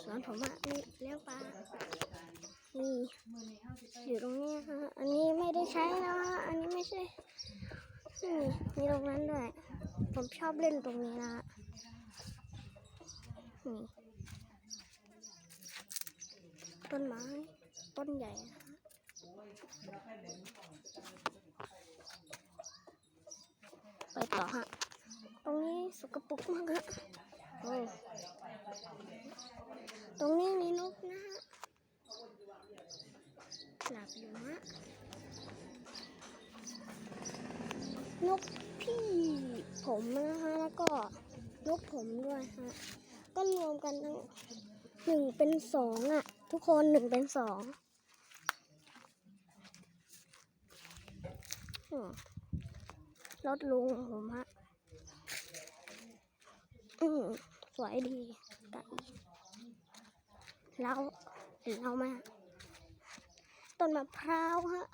สวนผมอะนี่เลี้ยงปลานี่อยู่ตรงนี้ฮะอันนี้ไม่ได้ใช้นะฮะอันนี้ไม่ใช่นี่มีตรงนั้นด้วย ผมชอบเล่นตรงนี้นะนี่ต้นไม้ ต้นใหญ่นะฮะไปต่อฮะ ตรงนี้สกปรกมากฮะโอ้ตรงนี้มีนกนะฮะ หลับอยู่ฮะนกพี่ผมนะฮะแล้วก็นกผมด้วยฮะก็รวมกันทั้งหนึ่งเป็นสองอะ ทุกคนหนึ่งเป็นสองรถลุงผมฮะอืมสวยดีไก่เราเห็นเราไหมฮะ ต้นมะพร้าวฮะ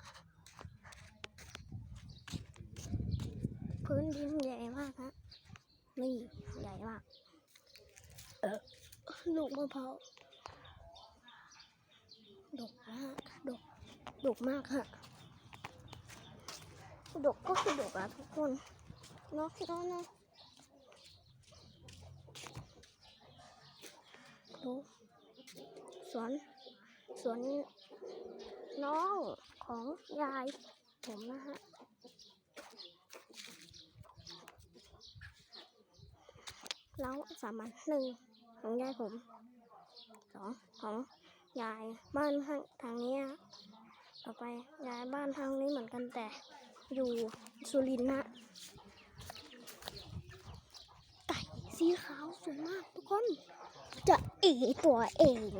พื้นดินใหญ่มากฮะ นี่ใหญ่มาก เออลูกมะพร้าวดกมากดกดกมากฮะ ดกก็คือดกอะทุกคนเนาะเนาะเนาะดูสวนสวน น้องของยายผมนะฮะแล้วสามันหนึ่งของยายผมสองของยายบ้านทางทางนี้ต่อไปยายบ้านทางนี้เหมือนกันแต่อยู่สุรินทร์นะไก่สีขาวสวยมากทุกคน จะอีตัวเอง